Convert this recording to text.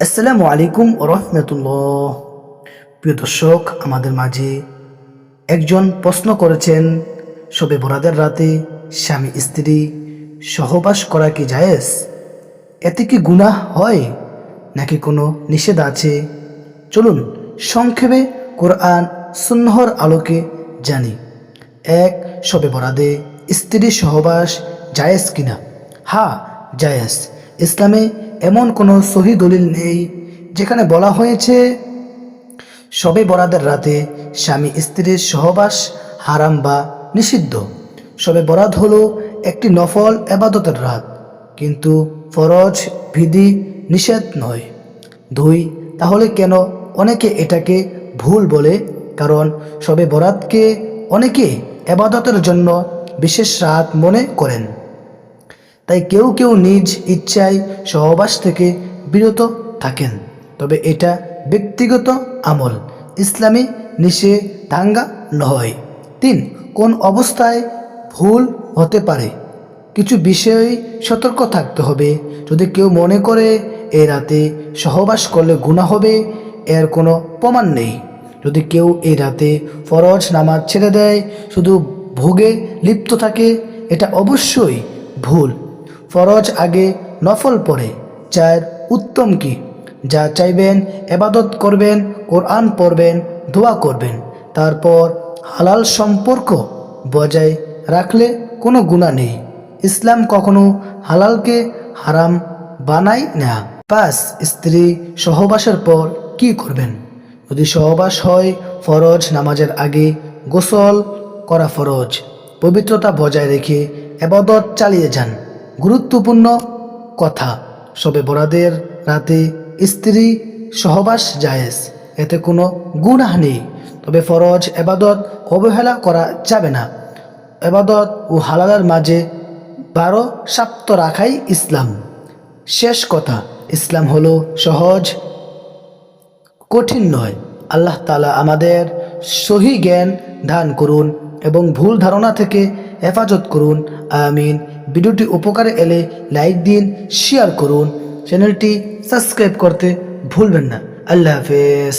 আসসালামু আলাইকুম রহমতুল্লাহ। প্রিয় দর্শক, আমাদের মাঝে একজন প্রশ্ন করেছেন, শবে বরাদের রাতে স্বামী স্ত্রী সহবাস করা কি জায়েজ? এতে কি গুনাহ হয়? নাকি কোনো নিষেধ আছে? চলুন, সংক্ষেপে কোরআন সুন্নহর আলোকে জানি। এক, শবে বরাদে স্ত্রী সহবাস জায়েজ কিনা? হ্যাঁ জায়েজ। ইসলামে এমন কোনো সহি দলিল নেই যেখানে বলা হয়েছে শবে বরাদের রাতে স্বামী স্ত্রীর সহবাস হারাম বা নিষিদ্ধ। শবে বরাত হলো একটি নফল এবাদতের রাত, কিন্তু ফরজ, বিধি, নিষেধ নয়। দুই, তাহলে কেন অনেকে এটাকে ভুল বলে? কারণ সবে বরাতকে অনেকে এবাদতের জন্য বিশেষ রাত মনে করেন। তাই কেউ কেউ নিজ ইচ্ছায় সহবাস থেকে বিরত থাকেন। তবে এটা ব্যক্তিগত আমল, ইসলামী নিষেধাজ্ঞা নয়। তিন, কোন অবস্থায় ভুল হতে পারে? কিছু বিষয়ে সতর্ক থাকতে হবে। যদি কেউ মনে করে এ রাতে সহবাস করলে গুণা হবে, এর কোনো প্রমাণ নেই। যদি কেউ এই রাতে ফরজ নামাজ ছেড়ে দেয়, শুধু ভোগে লিপ্ত থাকে, এটা অবশ্যই ভুল। ফরজ আগে নফল পড়ে চার উত্তম কি? যা চাইবেন, এবাদত করবেন, কোরআন পড়বেন, দোয়া করবেন। তারপর হালাল সম্পর্ক বজায় রাখলে কোনো গুণা নেই। ইসলাম কখনো হালালকে হারাম বানায় না। পাঁচ, স্ত্রী সহবাসের পর কি করবেন? যদি সহবাস হয়, ফরজ নামাজের আগে গোসল করা ফরজ। পবিত্রতা বজায় রেখে এবাদত চালিয়ে যান। গুরুত্বপূর্ণ কথা। সবে বরাদের রাতে স্ত্রী সহবাস জায়েজ। এতে কোনো গুনাহ নেই। তবে ফরজ এবাদত, অবহেলা করা যাবে না। এবাদত ও হালালের মাঝে বারো সাপ্ত রাখাই ইসলাম। শেষ কথা, ইসলাম হলো সহজ, কঠিন নয়। আল্লাহ তালা আমাদের সহি জ্ঞান দান করুন এবং ভুল ধারণা থেকে হেফাজত করুন। আমিন। ভিডিওটি উপকারে এলে লাইক দিন শেয়ার করুন। চ্যানেলটি সাবস্ক্রাইব করতে ভুলবেন না। আল্লাহ হাফেজ।